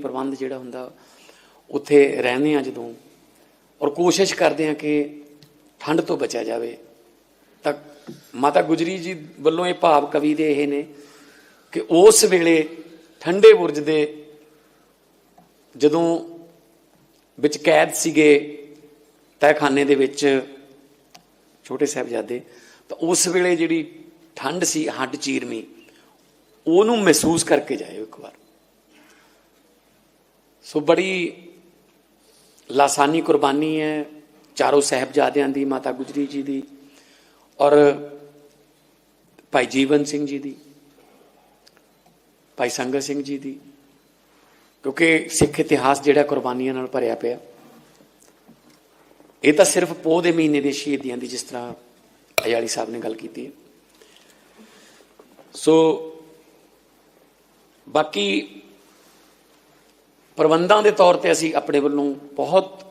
ਪ੍ਰਬੰਧ ਜਿਹੜਾ ਹੁੰਦਾ, ਉੱਥੇ ਰਹਿੰਦੇ ਆ ਜਦੋਂ। ਔਰ ਕੋਸ਼ਿਸ਼ ਕਰਦੇ ਆ ਕਿ ਠੰਡ ਤੋਂ ਬਚਿਆ ਜਾਵੇ। ਤਾਂ ਮਾਤਾ ਗੁਜਰੀ ਜੀ ਵੱਲੋਂ ਇਹ ਭਾਵ ਕਵੀ ਦੇ ਇਹ ਨੇ ਕਿ ਉਸ ਵੇਲੇ ਠੰਡੇ ਬੁਰਜ ਦੇ ਜਦੋਂ ਵਿੱਚ ਕੈਦ ਸੀਗੇ ਤਹਿਖਾਨੇ ਦੇ ਵਿੱਚ ਛੋਟੇ ਸਾਹਿਬਜ਼ਾਦੇ, ਤਾਂ ਉਸ ਵੇਲੇ ਜਿਹੜੀ ਠੰਡ ਸੀ, ਹੱਡ ਚੀਰਮੀ, ਉਹਨੂੰ ਮਹਿਸੂਸ ਕਰਕੇ ਜਾਇਓ ਇੱਕ ਵਾਰ। ਸੋ ਬੜੀ ਲਾਸਾਨੀ ਕੁਰਬਾਨੀ ਹੈ ਚਾਰੋਂ ਸਾਹਿਬਜ਼ਾਦਿਆਂ ਦੀ, ਮਾਤਾ ਗੁਜਰੀ ਜੀ ਦੀ ਔਰ ਭਾਈ ਜੀਵਨ ਸਿੰਘ ਜੀ ਦੀ, ਭਾਈ ਸੰਗਤ ਸਿੰਘ ਜੀ ਦੀ, ਕਿਉਂਕਿ ਸਿੱਖ ਇਤਿਹਾਸ ਜਿਹੜਾ ਕੁਰਬਾਨੀਆਂ ਨਾਲ ਭਰਿਆ ਪਿਆ। ਇਹ ਤਾਂ ਸਿਰਫ ਪੋਹ ਦੇ ਮਹੀਨੇ ਦੇ ਸ਼ਹੀਦੀਆਂ ਦੀ ਜਿਸ ਤਰ੍ਹਾਂ ਅਯਾਲੀ ਸਾਹਿਬ ਨੇ ਗੱਲ ਕੀਤੀ ਹੈ। ਸੋ ਬਾਕੀ ਪ੍ਰਬੰਧਾਂ ਦੇ ਤੌਰ ਤੇ ਅਸੀਂ ਆਪਣੇ ਵੱਲੋਂ ਬਹੁਤ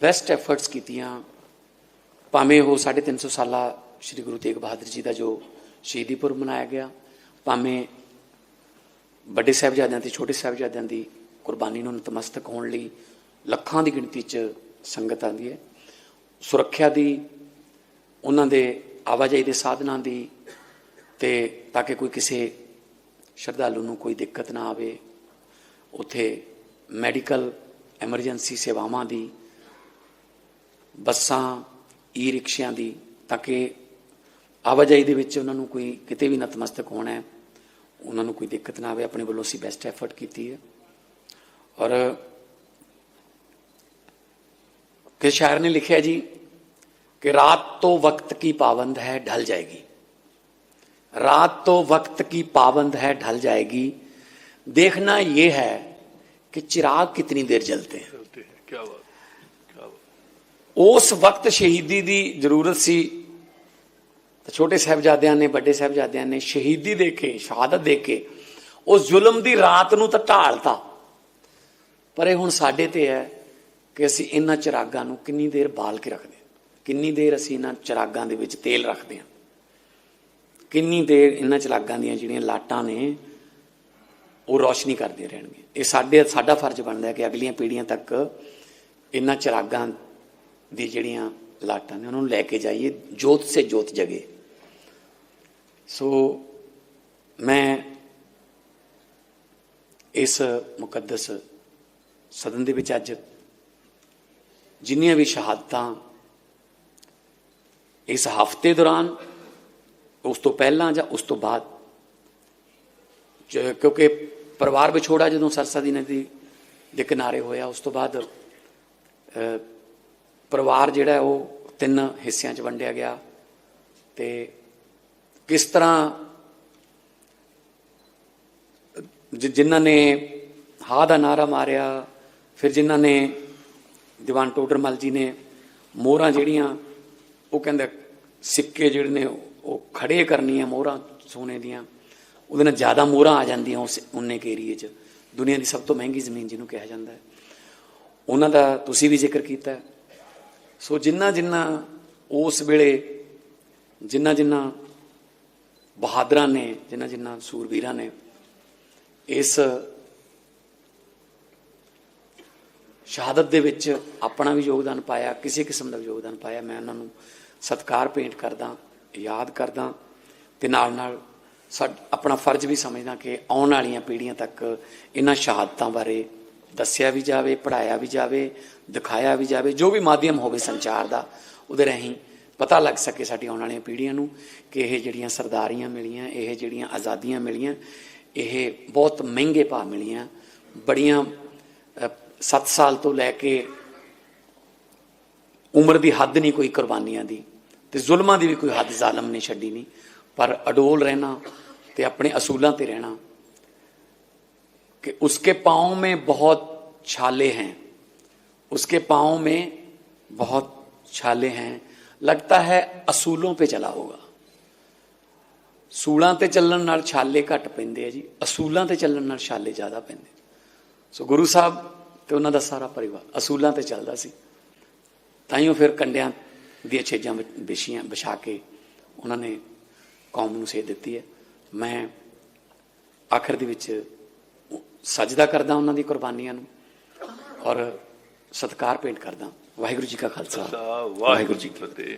ਬੈਸਟ ਐਫਰਟਸ ਕੀਤੀਆਂ। ਭਾਵੇਂ ਉਹ 350 ਸਾਲਾ ਸ੍ਰੀ ਗੁਰੂ ਤੇਗ ਬਹਾਦਰ ਜੀ ਦਾ ਜੋ ਸ਼ਹੀਦੀ ਪੁਰਬ ਮਨਾਇਆ ਗਿਆ, ਭਾਵੇਂ ਵੱਡੇ ਸਾਹਿਬਜ਼ਾਦਿਆਂ ਤੇ ਛੋਟੇ ਸਾਹਿਬਜ਼ਾਦਿਆਂ ਦੀ ਕੁਰਬਾਨੀ ਨੂੰ ਨਤਮਸਤਕ ਹੋਣ ਲਈ ਲੱਖਾਂ ਦੀ ਗਿਣਤੀ 'ਚ ਸੰਗਤ ਆਉਂਦੀ ਹੈ। ਸੁਰੱਖਿਆ ਦੀ, ਉਹਨਾਂ ਦੇ ਆਵਾਜਾਈ ਦੇ ਸਾਧਨਾਂ ਦੀ ਤੇ ਤਾਂ ਕਿ ਕੋਈ ਕਿਸੇ ਸ਼ਰਧਾਲੂ ਨੂੰ ਕੋਈ ਦਿੱਕਤ ਨਾ ਆਵੇ, ਉੱਥੇ ਮੈਡੀਕਲ ਐਮਰਜੈਂਸੀ ਸੇਵਾਵਾਂ ਦੀ ਬੱਸਾਂ ਈ ਰਿਕਸ਼ਿਆਂ ਦੀ ਤਾਂ ਕਿ ਆਵਾਜਾਈ ਦੇ ਵਿੱਚ ਉਹਨਾਂ ਨੂੰ ਕੋਈ ਕਿਤੇ ਵੀ ਨਤਮਸਤਕ ਹੋਣਾ ਹੈ ਉਹਨਾਂ ਨੂੰ ਕੋਈ ਦਿੱਕਤ ਨਾ ਆਵੇ ਆਪਣੇ ਵੱਲੋਂ ਅਸੀਂ ਬੈਸਟ ਐਫਰਟ ਕੀਤੀ ਹੈ ਔਰ ਕਿ ਸ਼ਾਇਰ ਨੇ ਲਿਖਿਆ ਜੀ कि रात तो वक्त की पाबंद है ढल जाएगी रात तो वक्त की पाबंद है ढल जाएगी देखना यह है कि चिराग कितनी देर जलते हैं चलते हैं क्या बात क्या बात ਉਸ ਵਕਤ ਸ਼ਹੀਦੀ ਦੀ ਜ਼ਰੂਰਤ ਸੀ ਤਾਂ ਛੋਟੇ ਸਾਹਿਬਜ਼ਾਦਿਆਂ ਨੇ ਵੱਡੇ ਸਾਹਿਬਜ਼ਾਦਿਆਂ ਨੇ ਸ਼ਹੀਦੀ ਦੇ ਕੇ ਸ਼ਹਾਦਤ ਦੇ ਕੇ ਉਸ ਜ਼ੁਲਮ ਦੀ ਰਾਤ ਨੂੰ ਤਾਂ ਢਾਲਤਾ ਪਰ ਇਹ ਹੁਣ ਸਾਡੇ ਤੇ ਹੈ ਕਿ ਅਸੀਂ ਇਹਨਾਂ ਚਿਰਾਗਾਂ ਨੂੰ ਕਿੰਨੀ ਦੇਰ ਬਾਲ ਕੇ ਰੱਖਦੇ ਹਾਂ ਕਿੰਨੀ ਦੇਰ ਅਸੀਂ ਇਹਨਾਂ ਚਿਰਾਗਾਂ ਦੇ ਵਿੱਚ ਤੇਲ ਰੱਖਦੇ ਹਾਂ ਕਿੰਨੀ ਦੇਰ ਇਹਨਾਂ ਚਿਰਾਗਾਂ ਦੀਆਂ ਜਿਹੜੀਆਂ ਲਾਟਾਂ ਨੇ ਉਹ ਰੋਸ਼ਨੀ ਕਰਦੇ ਰਹਿਣਗੇ। ਇਹ ਸਾਡੇ, ਸਾਡਾ ਫਰਜ਼ ਬਣਦਾ ਹੈ ਕਿ ਅਗਲੀਆਂ ਪੀੜ੍ਹੀਆਂ ਤੱਕ ਇਹਨਾਂ ਚਿਰਾਗਾਂ ਦੀ ਜਿਹੜੀਆਂ ਲਾਟਾਂ ਨੇ, ਉਹਨਾਂ ਨੂੰ ਲੈ ਕੇ ਜਾਈਏ, ਜੋਤ ਸੇ ਜੋਤ ਜਗੇ। ਸੋ ਮੈਂ ਇਸ ਮੁਕੱਦਸ ਸਦਨ ਦੇ ਵਿੱਚ ਅੱਜ ਜਿੰਨੀਆਂ ਵੀ ਸ਼ਹਾਦਤਾਂ ਇਸ ਹਫ਼ਤੇ ਦੌਰਾਨ, ਉਸ ਤੋਂ ਪਹਿਲਾਂ ਜਾਂ ਉਸ ਤੋਂ ਬਾਅਦ ਕਿਉਂਕਿ ਪਰਿਵਾਰ ਵਿਛੋੜਾ ਜਦੋਂ ਸਰਸਾ ਦੀ ਨਦੀ ਦੇ ਕਿਨਾਰੇ ਹੋਇਆ, ਉਸ ਤੋਂ ਬਾਅਦ ਪਰਿਵਾਰ ਜਿਹੜਾ ਉਹ ਤਿੰਨ ਹਿੱਸਿਆਂ 'ਚ ਵੰਡਿਆ ਗਿਆ ਤੇ ਕਿਸ ਤਰ੍ਹਾਂ ਜਿ- ਜਿਨ੍ਹਾਂ ਨੇ ਹਾ ਦਾ ਨਾਰਾ ਮਾਰਿਆ, ਫਿਰ ਜਿਨ੍ਹਾਂ ਨੇ ਦੀਵਾਨ ਟੋਡਰਮਲ ਜੀ ਨੇ ਮੋਹਰਾਂ ਜਿਹੜੀਆਂ, ਉਹ ਕਹਿੰਦੇ ਸਿੱਕੇ ਜਿਹੜੇ ਨੇ ਉਹ ਖੜੇ ਕਰਨੀਆਂ ਮੋਹਰਾਂ ਸੋਨੇ ਦੀਆਂ ਉਹਦੇ ਨਾਲ ਜ਼ਿਆਦਾ ਮੋਹਰਾਂ ਆ ਜਾਂਦੀਆਂ ਉਸ ਉਨੇ ਕੇ ਏਰੀਏ 'ਚ। ਦੁਨੀਆ ਦੀ ਸਭ ਤੋਂ ਮਹਿੰਗੀ ਜ਼ਮੀਨ ਜਿਹਨੂੰ ਕਿਹਾ ਜਾਂਦਾ ਹੈ। ਉਹਨਾਂ ਦਾ ਤੁਸੀਂ ਵੀ ਜ਼ਿਕਰ ਕੀਤਾ ਸੋ ਜਿੰਨਾ ਜਿੰਨਾ ਉਸ ਵੇਲੇ ਜਿੰਨਾ ਜਿੰਨਾ ਬਹਾਦਰਾਂ ਨੇ, ਜਿੰਨਾ ਜਿੰਨਾ ਸੂਰਬੀਰਾਂ ਨੇ ਇਸ ਸ਼ਹਾਦਤ ਦੇ ਵਿੱਚ ਆਪਣਾ ਵੀ ਯੋਗਦਾਨ ਪਾਇਆ, ਕਿਸੇ ਕਿਸਮ ਦਾ ਵੀ ਯੋਗਦਾਨ ਪਾਇਆ, ਮੈਂ ਉਹਨਾਂ ਨੂੰ ਸਤਿਕਾਰ ਭੇਂਟ ਕਰਦਾ, ਯਾਦ ਕਰਦਾ ਤੇ ਨਾਲ ਨਾਲ ਆਪਣਾ ਫਰਜ਼ ਵੀ ਸਮਝਦਾ ਕਿ ਆਉਣ ਵਾਲੀਆਂ ਪੀੜ੍ਹੀਆਂ ਤੱਕ ਇਹਨਾਂ ਸ਼ਹਾਦਤਾਂ ਬਾਰੇ ਦੱਸਿਆ ਵੀ ਜਾਵੇ ਪੜਾਇਆ ਵੀ ਜਾਵੇ, ਦਿਖਾਇਆ ਵੀ ਜਾਵੇ, ਜੋ ਵੀ ਮਾਧਿਅਮ ਹੋਵੇ ਸੰਚਾਰ ਦਾ, ਉਹਦੇ ਰਾਹੀਂ ਪਤਾ ਲੱਗ ਸਕੇ ਸਾਡੀ ਆਉਣ ਵਾਲੀਆਂ ਪੀੜ੍ਹੀਆਂ ਨੂੰ ਕਿ ਇਹ ਜਿਹੜੀਆਂ ਸਰਦਾਰੀਆਂ ਮਿਲੀਆਂ, ਇਹ ਜਿਹੜੀਆਂ ਆਜ਼ਾਦੀਆਂ ਮਿਲੀਆਂ, ਇਹ ਬਹੁਤ ਮਹਿੰਗੇ ਭਾਅ ਮਿਲੀਆਂ, ਬੜੀਆਂ 7 ਸਾਲ ਤੋਂ ਲੈ ਕੇ ਉਮਰ ਦੀ ਹੱਦ ਨਹੀਂ ਕੋਈ ਕੁਰਬਾਨੀਆਂ ਦੀ ਤੇ ਜ਼ੁਲਮਾਂ ਦੀ ਵੀ ਕੋਈ ਹੱਦ ਜ਼ਾਲਮ ਨੇ ਛੱਡੀ ਨਹੀਂ। ਪਰ ਅਡੋਲ ਰਹਿਣਾ ਤੇ ਆਪਣੇ ਅਸੂਲਾਂ ਤੇ ਰਹਿਣਾ कि उसके पाँव में बहुत छाले हैं उसके पाँव में बहुत छाले हैं लगता है ਅਸੂਲੋਂ पे ਚਲਾ ਹੋਗਾ ਸੂਲਾਂ ਤੇ ਚੱਲਣ ਨਾਲ ਛਾਲੇ ਘੱਟ ਪੈਂਦੇ ਆ ਜੀ ਅਸੂਲਾਂ ਤੇ ਚੱਲਣ ਨਾਲ ਛਾਲੇ ਜ਼ਿਆਦਾ ਪੈਂਦੇ ਸੋ ਗੁਰੂ ਸਾਹਿਬ ਤੇ ਉਹਨਾਂ ਦਾ ਸਾਰਾ ਪਰਿਵਾਰ ਅਸੂਲਾਂ ਤੇ ਚੱਲਦਾ ਸੀ ਤਾਈਓ ਫਿਰ ਕੰਡਿਆਂ ਦੀਆਂ ਛੇਜਾਂ ਵਿ- ਵਿਛੀਆਂ ਵਿਛਾ ਕੇ ਉਹਨਾਂ ਨੇ ਕੌਮ ਨੂੰ ਸੇਧ ਦਿੱਤੀ ਹੈ। ਮੈਂ ਆਖਰ ਦੇ ਵਿੱਚ ਸਜਦਾ ਕਰਦਾ ਉਹਨਾਂ ਦੀ ਕੁਰਬਾਨੀਆਂ ਨੂੰ ਔਰ ਸਤਿਕਾਰ ਭੇਂਟ ਕਰਦਾ। ਵਾਹਿਗੁਰੂ ਜੀ ਕਾ ਖਾਲਸਾ। ਵਾਹਿਗੁਰੂ ਜੀ ਕੀ ਫਤਿਹ।